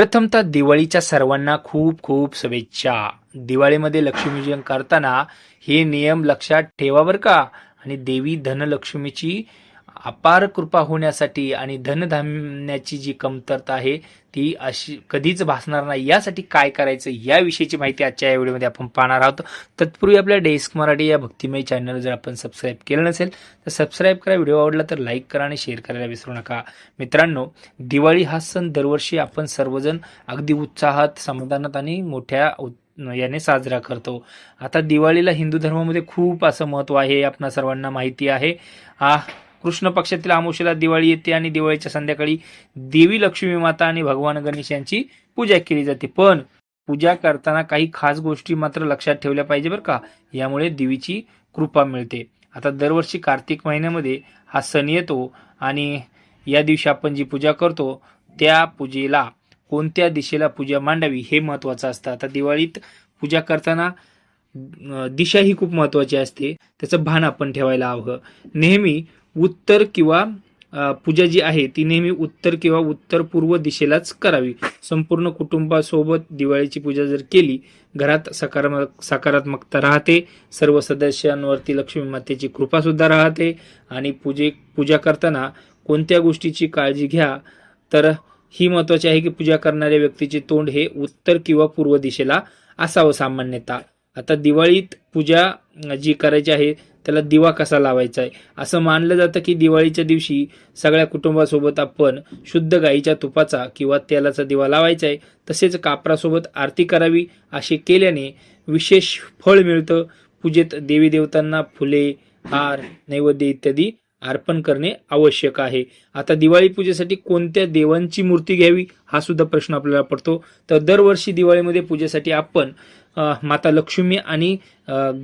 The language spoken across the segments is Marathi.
प्रथमतः दिवाळीच्या सर्वांना खूप खूप शुभेच्छा. दिवाळीमध्ये लक्ष्मीपूजन करताना हे नियम लक्षात ठेवा बरं का? आणि देवी धनलक्ष्मीची अपार कृपा होण्यासाठी आणि धनधान्याची जी कमतरता आहे ती अशी कधीच भासणार नाही. यासाठी काय करायचं? याविषयीची माहिती आजच्या या व्हिडिओमध्ये आपण पाहणार आहोत. तत्पूर्वी आपल्या डेस्क मराठी या भक्तिमय चॅनल जर आपण सबस्क्राईब केलं नसेल तर सबस्क्राईब करा. व्हिडिओ आवडला तर लाईक करा आणि शेअर करायला विसरू नका. मित्रांनो दिवाळी हा सण दरवर्षी आपण सर्वजण अगदी उत्साहात समाधानात आणि मोठ्या याने साजरा करतो. आता दिवाळीला हिंदू धर्मामध्ये खूप असं महत्त्व आहे हे आपणा सर्वांना माहिती आहे. आ कृष्ण पक्षातील आमुषेला दिवाळी येते आणि दिवाळीच्या संध्याकाळी देवी लक्ष्मी माता आणि भगवान गणेश यांची पूजा केली जाते. पण पूजा करताना काही खास गोष्टी मात्र लक्षात ठेवल्या पाहिजे बरं का? यामुळे देवीची कृपा मिळते. आता दरवर्षी कार्तिक महिन्यामध्ये हा सण येतो आणि या दिवशी आपण जी पूजा करतो त्या पूजेला कोणत्या दिशेला पूजा मांडावी हे महत्वाचं असतं. आता दिवाळीत पूजा करताना दिशा ही खूप महत्वाची असते. त्याचं भान आपण ठेवायला हवं. नेहमी उत्तर किंवा पूजा जी आहे ती नेहमी उत्तर किंवा उत्तर पूर्व दिशेलाच करावी. संपूर्ण कुटुंबासोबत दिवाळीची पूजा जर केली घरात सकारात्मक सकारात्मकता राहते सर्व सदस्यांवरती लक्ष्मी मातेची कृपा सुद्धा राहते आणि पूजे पूजा करताना कोणत्या गोष्टीची काळजी घ्या तर ही महत्वाची आहे की पूजा करणाऱ्या व्यक्तीचे तोंड हे उत्तर किंवा पूर्व दिशेला असावं सामान्यतः. आता दिवाळीत पूजा जी करायची आहे त्याला दिवा कसा लावायचा आहे? असं मानलं जातं की दिवाळीच्या दिवशी सगळ्या कुटुंबासोबत आपण शुद्ध गाईच्या तुपाचा किंवा तेलाचा दिवा लावायचा आहे. तसेच कापरासोबत आरती करावी असे केल्याने विशेष फळ मिळतं. पूजेत देवी देवतांना फुले हार नैवेद्य इत्यादी अर्पण करणे आवश्यक आहे. आता दिवाळी पूजेसाठी कोणत्या देवांची मूर्ती घ्यावी हा सुद्धा प्रश्न आपल्याला पडतो. तर दरवर्षी दिवाळीमध्ये पूजेसाठी आपण माता लक्ष्मी आणि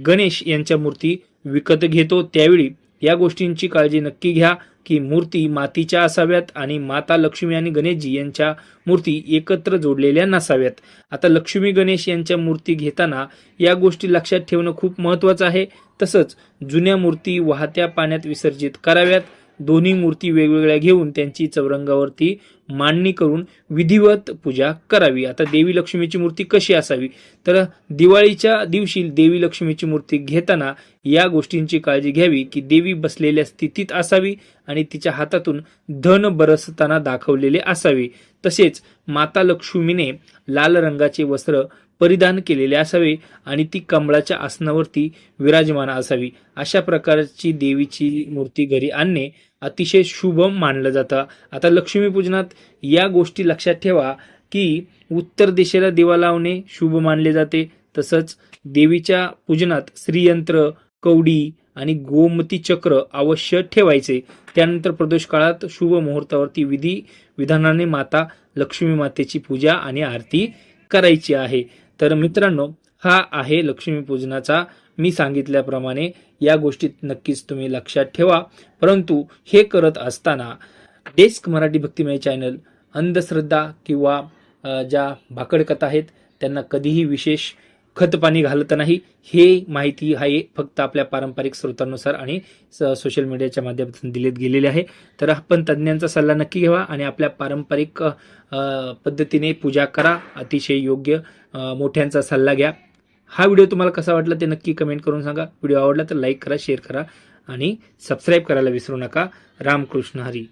गणेश यांच्या मूर्ती विकत घेतो त्यावेळी या गोष्टींची काळजी नक्की घ्या की मूर्ती मातीच्या असाव्यात आणि माता लक्ष्मी आणि गणेशजी यांच्या मूर्ती एकत्र जोडलेल्या नसाव्यात. आता लक्ष्मी गणेश यांच्या मूर्ती घेताना या गोष्टी लक्षात ठेवणं खूप महत्वाचं आहे. तसंच जुन्या मूर्ती वाहत्या पाण्यात विसर्जित कराव्यात. दोन्ही मूर्ती वेगवेगळ्या घेऊन त्यांची चौरंगावरती मांडणी करून विधिवत पूजा करावी. आता देवी लक्ष्मीची मूर्ती कशी असावी? तर दिवाळीच्या दिवशी देवी लक्ष्मीची मूर्ती घेताना या गोष्टींची काळजी घ्यावी की देवी बसलेल्या स्थितीत असावी आणि तिच्या हातातून धन बरसताना दाखवलेले असावे. तसेच माता लक्ष्मीने लाल रंगाचे वस्त्र परिधान केलेले असावे आणि ती कमळाच्या आसनावरती विराजमान असावी. अशा प्रकारची देवीची मूर्ती घरी आणणे अतिशय शुभ मानलं जातं. आता लक्ष्मीपूजनात या गोष्टी लक्षात ठेवा की उत्तर दिशेला दिवा लावणे शुभ मानले जाते. तसंच देवीच्या पूजनात श्रीयंत्र कवडी आणि गोमती चक्र अवश्य ठेवायचे. त्यानंतर प्रदोष काळात शुभ मुहूर्तावरती विधी विधानाने माता लक्ष्मी मातेची पूजा आणि आरती करायची आहे. तर मित्रांनो हा आहे लक्ष्मीपूजनाचा मी सांगितल्याप्रमाणे या गोष्टीत नक्कीच तुम्ही लक्षात ठेवा. परंतु हे करत असताना डेस्क मराठी भक्तिमय चॅनल अंधश्रद्धा किंवा ज्या भाकडकथा आहेत त्यांना कधीही विशेष खतपाणी घालत नाही हे माहिती आहे फक्त आपल्या पारंपरिक स्रोतांनुसार आणि सोशल मीडियाच्या माध्यमातून दिलेत गेलेले आहे. तर आपण तज्ज्ञांचा सल्ला नक्की घ्यावा आणि आपल्या पारंपरिक पद्धतीने पूजा करा. अतिशय योग्य मोठ्यांचा सल्ला घ्या. हा व्हिडिओ तुम्हाला कसा वाटला ते नक्की कमेंट करून सांगा. व्हिडिओ आवडला तर लाईक करा शेअर करा आणि सबस्क्राईब करायला विसरू नका. रामकृष्ण हरी.